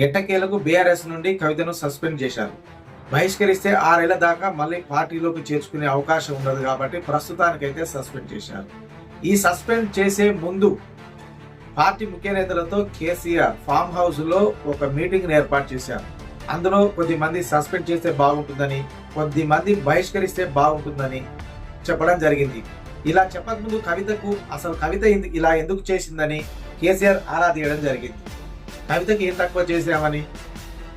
ఎట్టకేలకు బీఆర్ఎస్ నుండి కవితను సస్పెండ్ చేశారు. బహిష్కరిస్తే ఆరేళ్ళ దాకా మళ్ళీ పార్టీలోకి చేర్చుకునే అవకాశం ఉండదు కాబట్టి ప్రస్తుతానికైతే సస్పెండ్ చేశారు. ఈ సస్పెండ్ చేసే ముందు పార్టీ ముఖ్య నేతలతో కేసీఆర్ ఫామ్ హౌస్లో ఒక మీటింగ్ ఏర్పాటు చేశారు. అందులో కొద్ది మంది సస్పెండ్ చేస్తే బాగుంటుందని కొద్ది మంది బహిష్కరిస్తే బాగుంటుందని చెప్పడం జరిగింది. ఇలా చెప్పకముందు కవితకు అసలు కవిత ఎందు- ఇలా ఎందుకు చేసిందని కేసీఆర్ ఆరా తీయడం జరిగింది. కవితకి ఏం తక్కువ చేసామని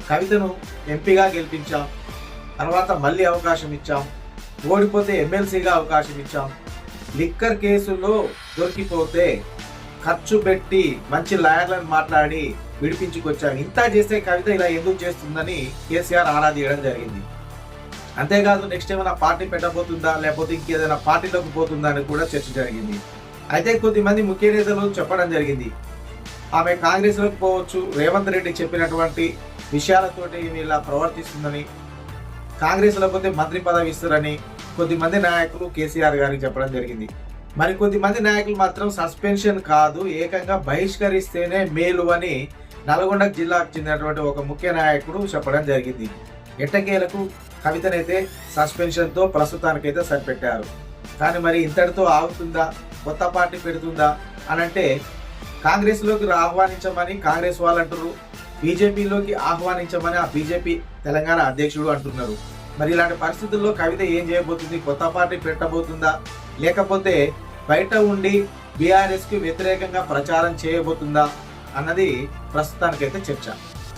కవితను ఎంపీగా గెలిపించాం. తర్వాత మళ్ళీ అవకాశం ఇచ్చాం. ఓడిపోతే ఎమ్మెల్సీగా అవకాశం ఇచ్చాం. లిక్కర్ కేసులో దొరికిపోతే ఖర్చు పెట్టి మంచి లాయర్లను మాట్లాడి విడిపించుకొచ్చాం ఇంత చేస్తే కవిత ఇలా ఎందుకు చేస్తుందని కేసీఆర్ ఆరా తీయడం జరిగింది. అంతేకాదు నెక్స్ట్ ఏమైనా పార్టీ పెట్టబోతుందా? లేకపోతే ఇంకేదైనా పార్టీలోకి పోతుందా అని కూడా చర్చ జరిగింది. అయితే కొద్దిమంది ముఖ్య నేతలు చెప్పడం జరిగింది. ఆమె కాంగ్రెస్లోకి పోవచ్చు. రేవంత్ రెడ్డి చెప్పినటువంటి విషయాలతోటి ఈమె ఇలా ప్రవర్తిస్తుందని కాంగ్రెస్ లేకపోతే పోతే మంత్రి పదవి ఇస్తారని కొద్దిమంది నాయకులు కేసీఆర్ గారికి చెప్పడం జరిగింది. మరి కొద్దిమంది నాయకులు మాత్రం సస్పెన్షన్ కాదు ఏకంగా బహిష్కరిస్తేనే మేలు అని నల్గొండ జిల్లాకు చెందినటువంటి ఒక ముఖ్య నాయకుడు చెప్పడం జరిగింది. ఎట్టకేలకు కవితనైతే సస్పెన్షన్తో ప్రస్తుతానికైతే సరిపెట్టారు. కానీ మరి ఇంతటితో ఆగుతుందా? కొత్త పార్టీ పెడుతుందా? అని అంటే కాంగ్రెస్లోకి ఆహ్వానించమని కాంగ్రెస్ వాళ్ళు అంటున్నారు బీజేపీలోకి ఆహ్వానించమని ఆ బీజేపీ తెలంగాణ అధ్యక్షుడు అంటున్నారు. మరి ఇలాంటి పరిస్థితుల్లో కవిత ఏం చేయబోతుంది? కొత్త పార్టీ పెట్టబోతుందా? లేకపోతే బయట ఉండి బీఆర్ఎస్కి వ్యతిరేకంగా ప్రచారం చేయబోతుందా? అన్నది ప్రస్తుతానికైతే చర్చ.